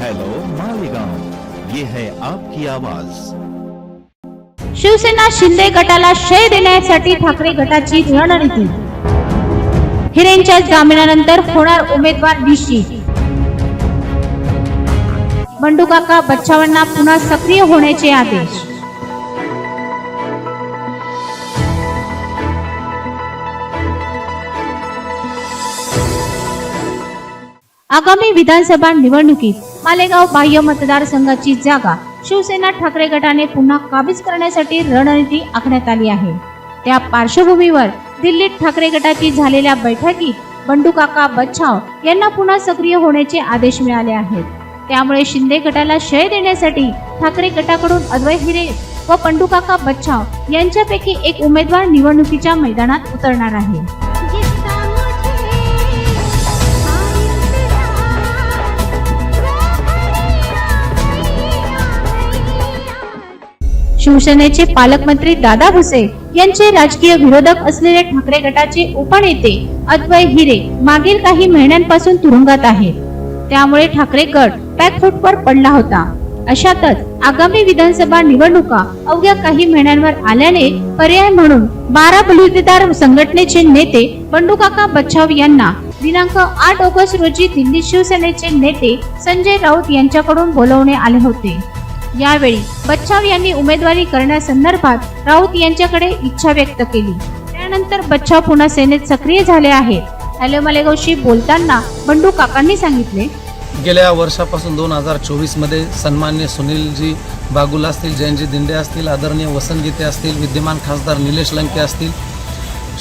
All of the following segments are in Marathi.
हेलो मालेगांव ये है आपकी आवाज. शिवसेना शिंदे गटाला शय देण्यासाठी ठाकरे गटाची रणनीती. हिरेंच्या जामिनानंतर होणार उमेदवार निश्चित बंडूकाका बच्चावांना पुन्हा सक्रिय होण्याचे आदेश. आगामी विधानसभा निवडणुकीत मालेगाव बाह्य मतदारसंघाची जागा शिवसेना ठाकरे गटाने पुन्हा काबीज करण्यासाठी रणनीती आखण्यात आली आहे. त्या पार्श्वभूमीवर दिल्लीत ठाकरे गटाची झालेल्या बैठकीत बंडू काका बच्छाव यांना पुन्हा सक्रिय होण्याचे आदेश मिळाले आहेत. त्यामुळे शिंदे गटाला शय देण्यासाठी ठाकरे गटाकडून अद्वै हिरे व पंडू काका बच्छाव यांच्यापैकी एक उमेदवार निवडणुकीच्या मैदानात उतरणार आहे. शिवसेनेचे पालकमंत्री दादा भुसे यांचे राजकीय विरोधक असलेले ठाकरे गटाचे उपनेते अद्वय हिरे मागील काही महिन्यांपासून तुरुंगात आहेत. त्यामुळे ठाकरे गट बॅकफुटवर पडला होता. अशातच आगामी विधानसभा निवडणुका अवघ्या काही महिन्यांवर आल्याने पर्याय म्हणून बारा बलुतेदार संघटनेचे नेते बंडूकाका बच्छाव यांना दिनांक आठ ऑगस्ट रोजी दिल्ली शिवसेनेचे नेते संजय राऊत यांच्याकडून बोलवणे आले होते. यावेळी बच्छाव यांनी उमेदवारी करण्यासंदर्भात राऊत यांच्याकडे इच्छा व्यक्त केली. त्यानंतर बच्छाव पुन्हा सेनेत सक्रिय झाले आहेत हॅलो मालेगावशी बोलताना बंडू काकांनी सांगितले. गेल्या वर्षापासून दोन हजार चोवीसमध्ये सन्मान्य सुनीलजी बागुल असतील जयंतजी दिंडे असतील आदरणीय वसंत गीते असतील विद्यमान खासदार निलेश लंके असतील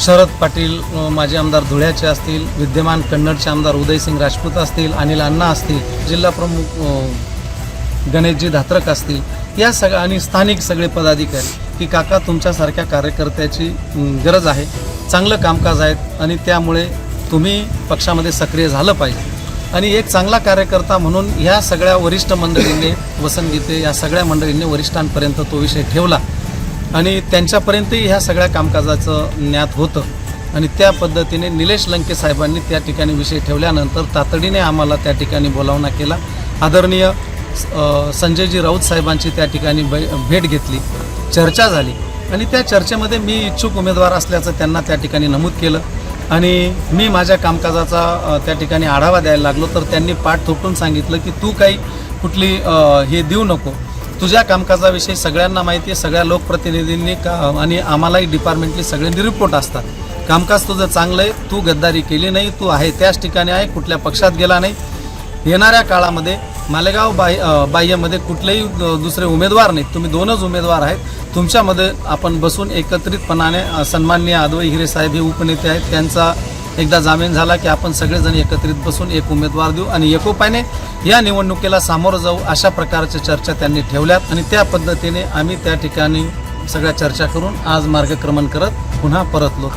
शरद पाटील माजी आमदार धुळ्याचे असतील विद्यमान कन्नडचे आमदार उदयसिंग राजपूत असतील अनिल अण्णा असतील जिल्हा प्रमुख गणेशजी धात्रक असतील या सगळ्या आणि स्थानिक सगळे पदाधिकारी की काका तुमच्यासारख्या कार्यकर्त्याची गरज आहे चांगलं कामकाज आहेत आणि त्यामुळे तुम्ही पक्षामध्ये सक्रिय झालं पाहिजे. आणि एक चांगला कार्यकर्ता म्हणून ह्या सगळ्या वरिष्ठ मंडळींनी वसंत गीते या सगळ्या मंडळींनी वरिष्ठांपर्यंत तो विषय ठेवला. आणि त्यांच्यापर्यंतही ह्या सगळ्या कामकाजाचं ज्ञात होतं. आणि त्या पद्धतीने निलेश लंके साहेबांनी त्या ठिकाणी विषय ठेवल्यानंतर तातडीने आम्हाला त्या ठिकाणी बोलावणा केला. आदरणीय संजयजी राऊत साहेबांची त्या ठिकाणी भेट घेतली चर्चा झाली. आणि त्या चर्चेमध्ये मी इच्छुक उमेदवार असल्याचं त्यांना त्या ठिकाणी नमूद केलं. आणि मी माझ्या कामकाजाचा त्या ठिकाणी आढावा द्यायला लागलो तर त्यांनी पाठ थोपटून सांगितलं की तू काही कुठली हे देऊ नको. तुझ्या कामकाजाविषयी सगळ्यांना माहिती आहे सगळ्या लोकप्रतिनिधींनी का आणि आम्हालाही डिपार्टमेंटली सगळ्यांनी रिपोर्ट असतात. कामकाज तुझं चांगलं आहे तू गद्दारी केली नाही तू आहे त्याच ठिकाणी आहे कुठल्या पक्षात गेला नाही. येणाऱ्या काळामध्ये मालेगाव बाह्य बाह्यमध्ये कुठलेही दुसरे उमेदवार नाहीत. तुम्ही दोनच उमेदवार आहेत. तुमच्यामध्ये आपण बसून एकत्रितपणाने सन्माननीय आदवई हिरे साहेब हे उपनेते आहेत. त्यांचा एकदा जामीन झाला की आपण सगळेजण एकत्रित बसून एक उमेदवार देऊ आणि एकोपाने या निवडणुकीला सामोरं जाऊ अशा प्रकारच्या चर्चा त्यांनी ठेवल्यात आणि त्या पद्धतीने आम्ही त्या ठिकाणी सगळ्या चर्चा करून आज मार्गक्रमण करत पुन्हा परतलो.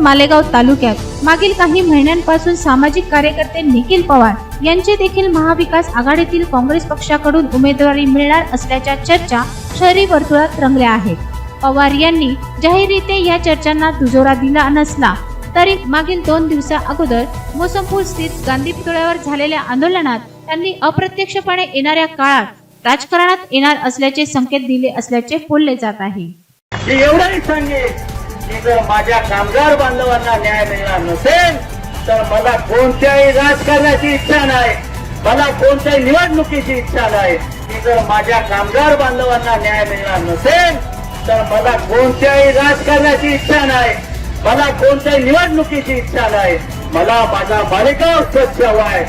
मालेगाव तालुक्यात. मागील काही महिन्यांपासून सामाजिक कार्यकर्ते निखिल पवार यांचे देखील महाविकास आघाडीतील काँग्रेस पक्षाकडून उमेदवारी मिळणार असल्याच्या चर्चा शहरी वर्तुळात रंगल्या आहेत. पवार यांनी जाहीररीत्या या चर्चांना दुजोरा दिला नसला तरी मागील दोन दिवसा अगोदर मोसमपूर स्थित गांधी पुतळ्यावर झालेल्या आंदोलनात त्यांनी अप्रत्यक्षपणे येणाऱ्या काळात राजकारणात येणार असल्याचे संकेत दिले असल्याचे बोलले जात आहे. एवढंही जर माझ्या कामगार बांधवांना न्याय मिळणार नसेल तर मला कोणत्याही राजकारणाची इच्छा नाही. मला कोणत्याही निवडणुकीची इच्छा नाही. की जर माझ्या कामगार बांधवांना न्याय मिळणार नसेल तर मला कोणत्याही राजकारणाची इच्छा नाही. मला कोणत्याही निवडणुकीची इच्छा नाही. मला माझा मालिका स्वच्छ हवाय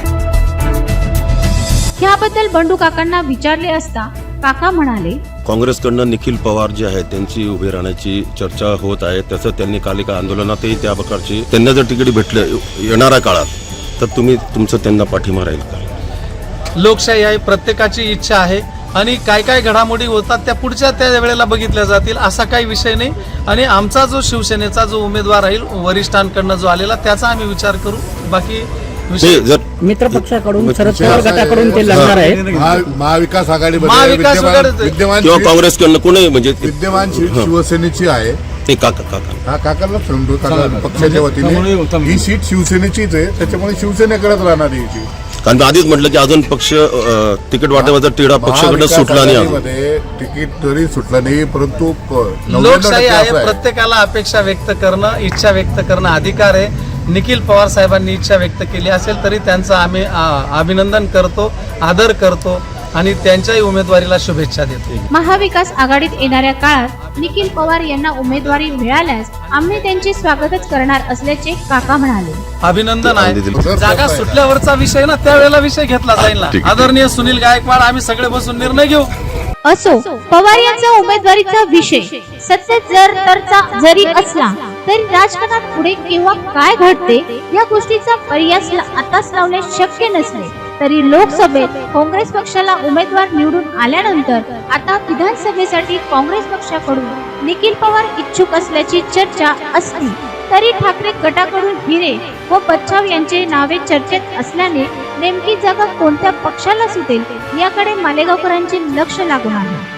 याबद्दल बंडू काकांना विचारले असता काका म्हणाले काँग्रेसकडनं निखिल पवार जे आहेत त्यांची उभी राहण्याची चर्चा होत आहे. तसं त्यांनी काल एका आंदोलनातही त्या प्रकारची त्यांना जर तिकीट भेटलं येणाऱ्या काळात तर तुम्ही तुमचं त्यांना पाठिंबा राहील का? लोकशाही आहे प्रत्येकाची इच्छा आहे. आणि काय काय घडामोडी होतात त्या पुढच्या त्या वेळेला बघितल्या जातील असा काही विषय नाही. आणि आमचा जो शिवसेनेचा जो उमेदवार राहील वरिष्ठांकडनं जो आलेला त्याचा आम्ही विचार करू. बाकी ते जर मित्र पक्षाकडून शरद पवार गटाकडून ते लढणार आहे. महा- महाविकास आघाडीमध्ये महाविकास विद्यमान किंवा काँग्रेसकडनं कोणी म्हणजे विद्यमान शिव-. शिवसेनेची आहे. ते काका काका. हा काकांना समजू काका पक्षाच्या वतीने. ही सीट शिवसेनेचीच आहे. त्याच्यामुळे शिवसेनेकडेच राहणार ही सीट. कारण आधीच म्हटलं की अजून पक्ष अ, तिकीट वाटपाचा तिढा पक्षाकडे महाविकास सुटला नाही अजून. आघाडीमध्ये तिकीट जरी सुटलं नाही परंतु प- 99% लोकशाही आहे असं आहे. प्रत्येकाला अपेक्षा व्यक्त करणं इच्छा व्यक्त करणं अधिकार आहे. निखिल पवार साहेबांनी इच्छा व्यक्त केली असेल तरी त्यांचं आम्ही आ, अभिनंदन करतो आदर करतो आणि त्यांच्याही उमेदवारीला शुभेच्छा देतो. महाविकास आघाडीत येणाऱ्या काळात निखिल पवार यांना उमेदवारी मिळाल्यास आम्ही त्यांचे स्वागतच करणार असल्याचे काका म्हणाले. अभिनंदन आहे. जागा सुटल्यावरचा विषय ना त्यावेळेला विषय घेतला जाईल ना. आदरणीय सुनील गायकवाड आम्ही सगळे बसून निर्णय घेऊ. असो पवार यांचा उमेदवारीचा विषय. सत्य जर तरचा जरी असला तरी राजकारणात पुढे केव्हा काय घडते या गोष्टीचा पर्यास आताच लावणे शक्य नसले तरी लोकसभेत काँग्रेस पक्षाला उमेदवार निवडून आल्यानंतर आता विधानसभेसाठी काँग्रेस पक्षाकडून निखिल पवार इच्छुक असल्याची चर्चा असली तरी ठाकरे गटाकडून हिरे व बच्चाव यांचे नावे चर्चेत असल्याने नेमकी जागा कोणत्या पक्षाला सुटेल याकडे मालेगावकरांचे लक्ष लागून आहे.